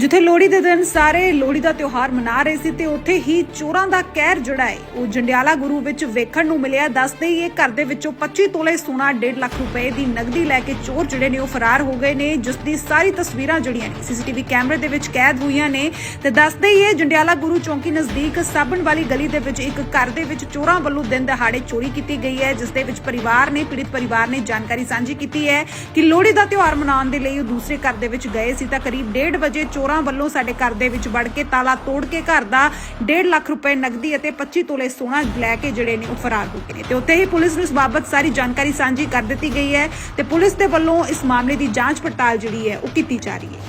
ਜਿੱਥੇ ਲੋਹੜੀ ਦੇ ਦਿਨ ਸਾਰੇ ਲੋਹੜੀ ਦਾ ਤਿਉਹਾਰ ਮਨਾ ਰਹੇ ਸੀ ਤੇ ਉੱਥੇ ਹੀ ਚੋਰਾਂ ਦਾ ਕਹਿਰ ਜਿਹੜਾ ਹੈ, ਉਹ ਜੰਡਿਆਲਾ ਗੁਰੂ ਵਿੱਚ ਵੇਖਣ ਨੂੰ ਮਿਲਿਆ। ਦੱਸਦੇ ਹੀ ਇਹ ਘਰ ਦੇ ਵਿੱਚੋਂ 25 ਤੋਲੇ ਸੋਨਾ 1.5 ਲੱਖ ਰੁਪਏ ਦੀ ਨਗਦੀ ਲੈ ਕੇ ਚੋਰ ਜਿਹੜੇ ਨੇ ਉਹ ਫਰਾਰ ਹੋ ਗਏ ਨੇ, ਜਿਸ ਦੀ ਸਾਰੀ ਤਸਵੀਰਾਂ ਜਿਹੜੀਆਂ ਨੇ, ਸੀਸੀਟੀਵੀ ਕੈਮਰੇ ਦੇ ਵਿੱਚ ਕੈਦ ਹੋਈਆਂ ਨੇ। ਤੇ ਦੱਸਦੇ ਹੀ ਇਹ ਜੰਡਿਆਲਾ ਗੁਰੂ ਚੌਂਕੀ ਨਜ਼ਦੀਕ ਸਾਬਣ ਵਾਲੀ ਗਲੀ ਦੇ ਵਿੱਚ ਇੱਕ ਘਰ ਦੇ ਵਿੱਚ ਚੋਰਾਂ ਵੱਲੋਂ ਦਿਨ ਦਹਾੜੇ ਚੋਰੀ ਕੀਤੀ ਗਈ ਹੈ, ਜਿਸ ਦੇ ਵਿੱਚ ਪਰਿਵਾਰ ਨੇ, ਪੀੜਿਤ ਪਰਿਵਾਰ ਨੇ ਜਾਣਕਾਰੀ ਸਾਂਝੀ ਕੀਤੀ ਹੈ ਕਿ ਲੋਹੜੀ ਦਾ ਤਿਉਹਾਰ ਮਨਾਉਣ ਦੇ ਲਈ ਉਹ ਦੂਸਰੇ ਘਰ ਦੇ ਵਿੱਚ ਗਏ ਸੀ। ਤਾਂ ਕਰੀਬ 1:30 ਵਜੇ ਚੋਰ ਵੱਲੋਂ ਸਾਡੇ ਘਰ ਦੇ ਵਿੱਚ ਵੜ ਕੇ ਤਾਲਾ ਤੋੜ ਕੇ ਘਰ ਦਾ 1.5 ਲੱਖ ਰੁਪਏ ਨਗਦੀ ਅਤੇ 25 ਤੋਲੇ ਸੋਨਾ ਲੈ ਕੇ ਜਿਹੜੇ ਨੇ ਉਹ ਫਰਾਰ ਹੋ ਗਏ ਨੇ। ਤੇ ਉੱਥੇ ਹੀ ਪੁਲਿਸ ਨੂੰ ਇਸ ਬਾਬਤ ਸਾਰੀ ਜਾਣਕਾਰੀ ਸਾਂਝੀ ਕਰ ਦਿੱਤੀ ਗਈ ਹੈ ਤੇ ਪੁਲਿਸ ਦੇ ਵੱਲੋਂ ਇਸ ਮਾਮਲੇ ਦੀ ਜਾਂਚ ਪੜਤਾਲ ਜਿਹੜੀ ਹੈ ਉਹ ਕੀਤੀ ਜਾ ਰਹੀ ਹੈ।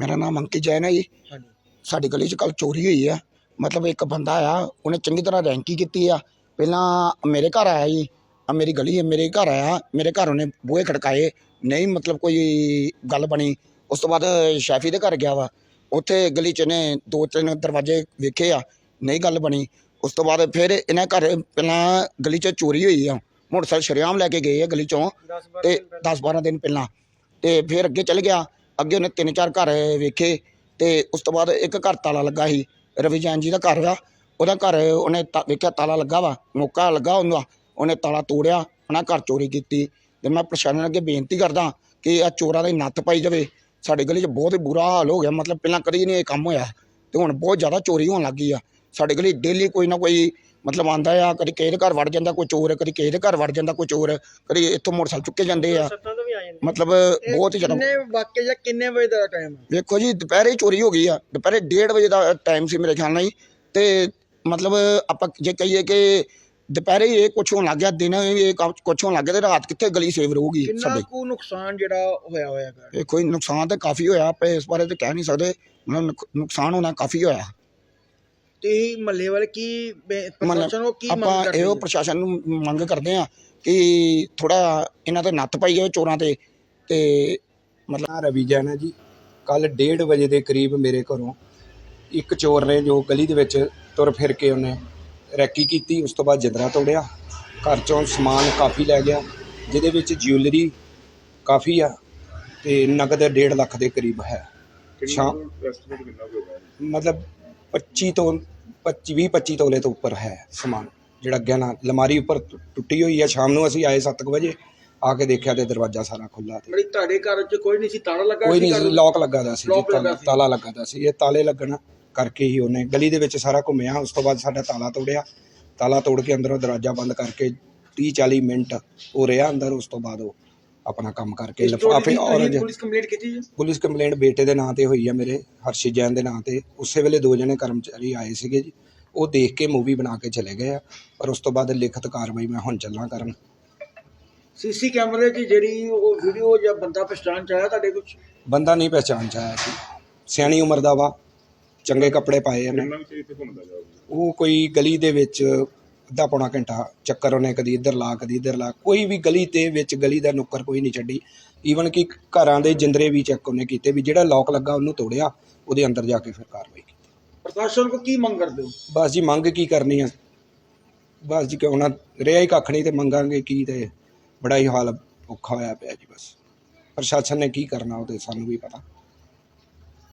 ਮੇਰਾ ਨਾਮ ਅੰਕਿਤ ਜੈਨ ਹੈ ਜੀ। ਸਾਡੀ ਗਲੀ 'ਚ ਕੱਲ ਚੋਰੀ ਹੋਈ ਆ ਮਤਲਬ ਇੱਕ ਬੰਦਾ ਆ ਉਹਨੇ ਚੰਗੀ ਤਰ੍ਹਾਂ ਰੈਂਕੀ ਕੀਤੀ ਆ। ਪਹਿਲਾਂ ਮੇਰੇ ਘਰ ਆਇਆ ਜੀ। ਆ ਮੇਰੀ ਗਲੀ ਹੈ ਮੇਰੇ ਘਰ ਆਇਆ। ਮੇਰੇ ਘਰ ਉਹਨੇ ਬੂਹੇ ਖੜਕਾਏ। ਨਹੀਂ ਮਤਲਬ ਕੋਈ ਗੱਲ ਬਣੀ। ਉਸ ਤੋਂ ਬਾਅਦ ਸ਼ੈਫੀ ਦੇ ਘਰ ਗਿਆ ਵਾ। ਉੱਥੇ ਗਲੀ 'ਚ ਨੇ ਦੋ ਤਿੰਨ ਦਰਵਾਜ਼ੇ ਵੇਖੇ ਆ, ਨਹੀਂ ਗੱਲ ਬਣੀ। ਉਸ ਤੋਂ ਬਾਅਦ ਫਿਰ ਇਹਨਾਂ ਘਰ ਪਹਿਲਾਂ ਗਲੀ 'ਚ ਚੋਰੀ ਹੋਈ ਆ। ਮੋਟਰਸਾਈਕਲ ਸ਼ਰੇਆਮ ਲੈ ਕੇ ਗਏ ਆ ਗਲੀ 'ਚੋਂ 10 12 ਤੇ 10 12 ਦਿਨ ਪਹਿਲਾਂ। ਤੇ ਫਿਰ ਅੱਗੇ ਚੱਲ ਗਿਆ। ਅੱਗੇ ਉਹਨੇ ਤਿੰਨ ਚਾਰ ਘਰ ਵੇਖੇ ਤੇ ਉਸ ਤੋਂ ਬਾਅਦ ਇੱਕ ਘਰ ਤਾਲਾ ਲੱਗਾ ਸੀ। ਰਵੀ ਜੈਨ ਜੀ ਦਾ ਘਰ ਆ। ਉਹਦਾ ਘਰ ਉਹਨੇ ਤਾ- ਵੇਖਿਆ ਤਾਲਾ ਲੱਗਾ ਵਾ, ਮੌਕਾ ਲੱਗਾ ਉਹਨੂੰ ਉਹਨੇ ਤਾਲਾ ਤੋੜਿਆ ਉਹਨਾਂ ਘਰ ਚੋਰੀ ਕੀਤੀ। ਤੇ ਮੈਂ ਪ੍ਰਸ਼ਾਸਨ ਅੱਗੇ ਬੇਨਤੀ ਕਰਦਾ ਕਿ ਆ ਚੋਰਾਂ ਦੇ ਨੱਥ ਪਾਈ ਜਾਵੇ। ਸਾਡੇ ਗਲੀ 'ਚ ਬਹੁਤ ਹੀ ਬੁਰਾ ਹਾਲ ਹੋ ਗਿਆ। ਮਤਲਬ ਪਹਿਲਾਂ ਕਦੀ ਨਹੀਂ ਇਹ ਕੰਮ ਹੋਇਆ ਤੇ ਹੁਣ ਬਹੁਤ ਜ਼ਿਆਦਾ ਚੋਰੀ ਹੋਣ ਲੱਗੀ ਆ। ਸਾਡੇ ਗਲੀ ਡੇਲੀ ਕੋਈ ਨਾ ਕੋਈ ਮਤਲਬ ਆਂਦਾ ਆ ਕਦੀ ਕਿਸੇ ਦੇ ਘਰ ਵੜ ਜਾਂਦਾ ਕੋਈ ਚੋਰ ਕਦੀ ਕਿਸੇ ਦੇ ਘਰ ਵੜ ਜਾਂਦਾ ਕੋਈ ਚੋਰ ਕਦੀ ਇੱਥੋਂ ਮੋਟਰਸਾਈਕਲ ਚੁੱਕੇ ਜਾਂਦੇ ਆ। ਸੱਤਾਂ ਤੋਂ ਵੀ ਆ ਜਾਂਦੇ। ਮਤਲਬ ਬਹੁਤ ਹੀ ਜ਼ਿਆਦਾ ਕਿੰਨੇ ਵਾਕਿਆ ਜਾਂ ਕਿੰਨੇ ਵਜੇ ਦਾ ਟਾਈਮ ਹੈ ਵੇਖੋ ਜੀ ਦੁਪਹਿਰੇ ਹੀ ਚੋਰੀ ਹੋ ਗਈ ਆ। ਦੁਪਹਿਰੇ 1:30 ਵਜੇ ਦਾ ਟਾਈਮ ਸੀ ਮੇਰੇ ਖਿਆਲ ਨਾਲ ਜੀ। ਤੇ ਮਤਲਬ ਆਪਾਂ ਜੇ ਕਹੀਏ ਕਿ ਦੁਪਹਿਰੇ ਹੀ ਇਹ ਕੁਛ ਹੋਣ ਲੱਗ ਗਿਆ ਦਿਨ ਇਹ ਕੁਛ ਹੋਣ ਲੱਗ ਗਿਆ ਤੇ ਰਾਤ ਕਿੱਥੇ ਗਲੀ ਸੇਵ ਰਹੂਗੀ ਕਿੰਨਾ ਸਾਡੀ? ਕੁ ਨੁਕਸਾਨ ਜਿਹੜਾ ਹੋਇਆ ਹੋਇਆ ਘਰ ਇਹ ਕੋਈ ਨੁਕਸਾਨ ਤਾਂ ਕਾਫੀ ਹੋਇਆ ਆਪਾਂ ਇਸ ਬਾਰੇ ਤੇ ਕਹਿ ਨਹੀਂ ਸਕਦੇ। ਮਤਲਬ ਨੁਕ- ਨੁਕਸਾਨ ਹੋਣਾ ਕਾਫੀ ਹੋਇਆ। ਤੇ ਮਹੱਲੇ ਵਾਲੇ ਕੀ ਬੇ- ਪ੍ਰਸ਼ਾਸਨ ਨੂੰ ਕੀ ਮੰਗ ਆਪਾਂ ਕਰਦੇ ਇਹੋ? ਪ੍ਰਸ਼ਾਸਨ ਨੂੰ ਮੰਗ ਕਰਦੇ ਆ ਕਿ ਥੋੜਾ ਇਹਨਾਂ ਤੇ ਨੱਥ ਪਾਈ ਜਾਵੇ ਚੋਰਾਂ ਤੇ ਤੇ ਮਤਲਬ ਰਵੀ ਜੈਨ ਹੈ ਜੀ। ਕੱਲ 1:30 ਵਜੇ ਦੇ ਕਰੀਬ ਮੇਰੇ ਘਰੋਂ ਇੱਕ ਚੋਰ ਨੇ ਜੋ ਗਲੀ ਦੇ ਵਿੱਚ ਤੁਰ ਫਿਰ ਕੇ ਉਹਨੇ ਰੈਕੀ ਕੀਤੀ ਉਸ ਤੋਂ ਬਾਅਦ ਜਿੰਦਰਾ ਤੋੜਿਆ। ਘਰ ਚੋਂ ਸਮਾਨ ਕਾਫੀ ਲੈ ਗਿਆ ਜਿਹਦੇ ਵਿੱਚ ਜਿਊਲਰੀ ਕਾਫੀ ਆ ਤੇ ਨਗਦ 1.5 ਲੱਖ ਦੇ ਕਰੀਬ ਹੈ। ਸ਼ਾਮ ਮਤਲਬ 25 ਤੋਂ 25 20 25 ਤੋਲੇ ਤੋਂ ਉੱਪਰ ਹੈ ਸਮਾਨ ਜਿਹੜਾ ਗਹਿਣਾ ਲਮਾਰੀ ਉੱਪਰ ਟੁੱਟੀ ਹੋਈ ਹੈ ਸ਼ਾਮ ਨੂੰ ਅਸੀਂ ਆਏ 7 ਵਜੇ ਆ ਕੇ ਦੇਖਿਆ ਤੇ ਦਰਵਾਜ਼ਾ ਸਾਰਾ ਖੁੱਲਾ ਤੇ। ਤੁਹਾਡੇ ਘਰ 'ਚ ਕੋਈ ਨਹੀਂ ਸੀ ਤਾਲਾ ਲੱਗਾ ਕੋਈ ਨਹੀਂ? ਸੀ, ਲੋਕ ਲੱਗਾ ਦਾ ਜੀ, ਸੀ। ਤਾਲਾ ਲੱਗਾ ਦਾ ਸੀ ਇਹ ਤਾਲੇ ਲੱਗਣ ਕਰਕੇ ਹੀ ਉਹਨੇ ਗਲੀ ਦੇ ਵਿੱਚ ਸਾਰਾ ਘੁੰਮਿਆ ਉਸ ਤੋਂ ਬਾਅਦ ਸਾਡਾ ਤਾਲਾ ਤੋੜਿਆ। ਤਾਲਾ ਤੋੜ ਕੇ ਅੰਦਰੋਂ ਦਰਵਾਜ਼ਾ ਬੰਦ ਕਰਕੇ 30 40 ਮਿੰਟ ਉਹ ਰਿਹਾ ਅੰਦਰ ਉਸ ਤੋਂ ਬਾਅਦ ਉਹ ਆਪਣਾ ਕੰਮ ਕਰਕੇ ਲਿਫਾਫੇ ਔਰ ਪੁਲਿਸ ਕੰਪਲੀਟ ਕੀਤੀ ਜੀ? ਪੁਲਿਸ ਕੰਪਲੇਂਟ ਬੇਟੇ ਦੇ ਨਾਂ ਤੇ ਹੋਈ ਆ ਮੇਰੇ ਹਰਸ਼ਿਤ ਜੈਨ ਦੇ ਨਾਂ ਤੇ। ਉਸੇ ਵੇਲੇ ਦੋ ਜਣੇ ਕਰਮਚਾਰੀ ਆਏ ਸੀਗੇ ਜੀ। ਉਹ ਦੇਖ ਕੇ ਮੂਵੀ ਬਣਾ ਕੇ ਚਲੇ ਗਏ ਆ ਪਰ ਉਸ ਤੋਂ ਬਾਅਦ ਲਿਖਤ ਕਾਰਵਾਈ ਮੈਂ ਹੁਣ ਚੱਲਾਂ ਕਰਨ। ਸੀਸੀ ਕੈਮਰੇ 'ਚ ਜਿਹੜੀ ਉਹ ਵੀਡੀਓ ਜਾਂ ਬੰਦਾ ਪਛਾਣ ਚ ਆਇਆ ਤੁਹਾਡੇ ਕੁਝ ਬੰਦਾ ਨਹੀਂ ਪਹਿਚਾਣ ਚ ਆਇਆ ਸੀ ਸਿਆਣੀ ਉਮਰ ਦਾ ਵਾ। ਚੰਗੇ ਕੱਪੜੇ ਪਾਏ ਇਹਨੇ। ਉਹ ਕੋਈ ਗਲੀ ਦੇ ਵਿੱਚ ਅੱਧਾ ਪੌਣਾ ਘੰਟਾ ਚੱਕਰ ਉਹਨੇ ਕਦੀ ਇੱਧਰ ਲਾ ਕਦੀ ਇੱਧਰ ਲਾ। ਕੋਈ ਵੀ ਗਲੀ ਤੇ ਵਿੱਚ ਗਲੀ ਦਾ ਨੁੱਕਰ ਕੋਈ ਨਹੀਂ ਛੱਡੀ। ਈਵਨ ਕਿ ਘਰਾਂ ਦੇ ਜਿੰਦਰੇ ਵੀ ਚੈੱਕ ਉਹਨੇ ਕੀਤੇ ਵੀ ਜਿਹੜਾ ਲੋਕ ਲੱਗਾ ਉਹਨੂੰ ਤੋੜਿਆ ਉਹਦੇ ਅੰਦਰ ਜਾ ਕੇ ਫਿਰ ਕਾਰਵਾਈ ਕੀਤੀ। ਪ੍ਰਸ਼ਾਸਨ ਕੋ ਕੀ ਮੰਗ ਕਰਦੇ ਹੋ? ਬਸ ਜੀ ਮੰਗ ਕੀ ਕਰਨੀ ਆ? ਬਸ ਜੀ ਕਿਉਂ ਨਾ ਰਿਹਾ ਹੀ ਕੱਖ ਨਹੀਂ ਤੇ ਮੰਗਾਂਗੇ ਕੀ ਤੇ ਬੜਾ ਹੀ ਹਾਲ ਔਖਾ ਹੋਇਆ ਪਿਆ ਜੀ ਬਸ। ਪ੍ਰਸ਼ਾਸਨ ਨੇ ਕੀ ਕਰਨਾ ਉਹ ਤੇ ਸਾਨੂੰ ਵੀ ਪਤਾ।